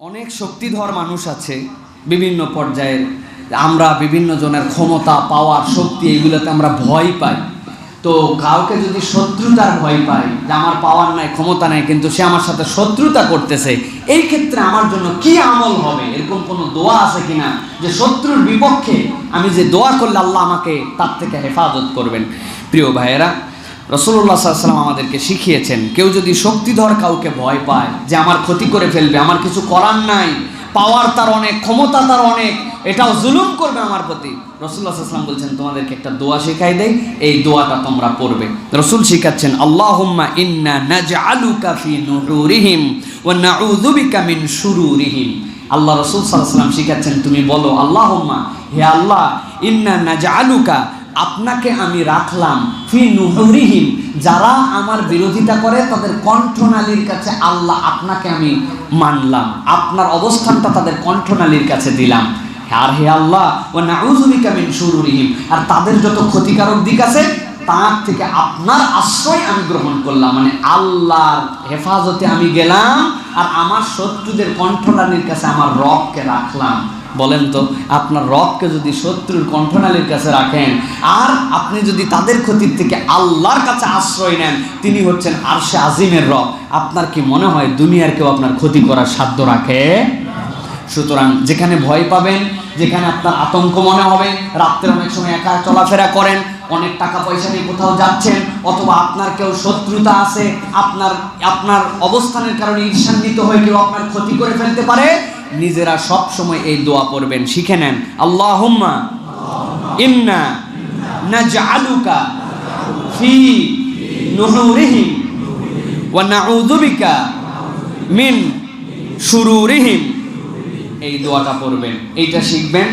অনেক শক্তিধর মানুষ আছে বিভিন্ন পর্যায়ের। আমরা বিভিন্ন জনের ক্ষমতা পাওয়ার শক্তি, এগুলোতে আমরা ভয় পাই। তো কাউকে যদি শত্রুতার ভয় পাই যে আমার পাওয়ার নাই, ক্ষমতা নাই, কিন্তু সে আমার সাথে শত্রুতা করতেছে, এই ক্ষেত্রে আমার জন্য কি আমল হবে? এরকম কোনো দোয়া আছে কিনা? যে শত্রুর বিপক্ষে আমি যে দোয়া করলে আল্লাহ আমাকে তার থেকে হেফাজত করবেন। প্রিয় ভাইয়েরা রসুল্লাহ সাল্লাম আমাদেরকে শিখিয়েছেন, কেউ যদি শক্তিধর কাউকে ভয় পায়, যে আমার ক্ষতি করে ফেলবে, আমার কিছু করার নাই পাওয়ার তার অনেক, ক্ষমতা তার অনেক, এটাও জুলুম করবে আমার প্রতি। রসুল্লাহ সাল্লাম বলছেন, তোমাদেরকে একটা দোয়া শেখাই দেয় এই দোয়াটা তোমরা পড়বে। রসুল শিখাচ্ছেন, আল্লাহুম্মা ইন্না নাজআলুকা ফি নুহুরিহিম ওয়া নাউযু বিকা মিন শুরুরিহিম। আল্লাহ রসুল সাল্লাম শিখাচ্ছেন, তুমি বলো, আল্লাহুম্মা, হে আল্লাহ, ইন্না নাজআলুকা আপনাকে আমি রাখলাম ফি নুহুরিহিম। যারা আমার বিরোধিতা করে, তাদের কণ্ঠনালীর কাছে আল্লাহ আপনাকে আমি মানলাম। আপনার অবস্থানটা তাদের কণ্ঠনালীর কাছে দিলাম। আর হে আল্লাহ ও নাউজুবিকা মিন আর তাদের যত ক্ষতিকারক দিক আছে, তার থেকে আপনার আশ্রয় আমি গ্রহণ করলাম। মানে আল্লাহর হেফাজতে আমি গেলাম, আর আমার শত্রুদের কণ্ঠনালীর কাছে আমার রবকে রাখলাম। বলেন তো, আপনার রবকে যদি শত্রুর কণ্ঠনালীর কাছে রাখেন, আর আপনি যদি তাদের ক্ষতির থেকে আল্লাহর কাছে আশ্রয় নেন, তিনি হচ্ছেন আরশে আজিমের রব। আপনার কি মনে হয় দুনিয়ার কেউ আপনার ক্ষতি করার সাধ্য রাখে? সুতরাং যেখানে ভয় পাবেন, যেখানে আপনার আতঙ্ক মনে হবে, রাত্রে অনেক সময় একা চলাফেরা করেন, অনেক টাকা পয়সা নিয়ে কোথাও যাচ্ছেন, অথবা আপনার কেউ শত্রুতা আছে, আপনার আপনার অবস্থানের কারণে ঈর্ষান্বিত হয়ে কেউ আপনার ক্ষতি করে ফেলতে পারে নিজেরা সব সময় এই দোয়া পড়বেন। শিখে নেন। আল্লাহুম্মা ইন্না নাজআলুকা ফি মিন এই দোয়াটা পড়বেন। এইটা শিখবেন।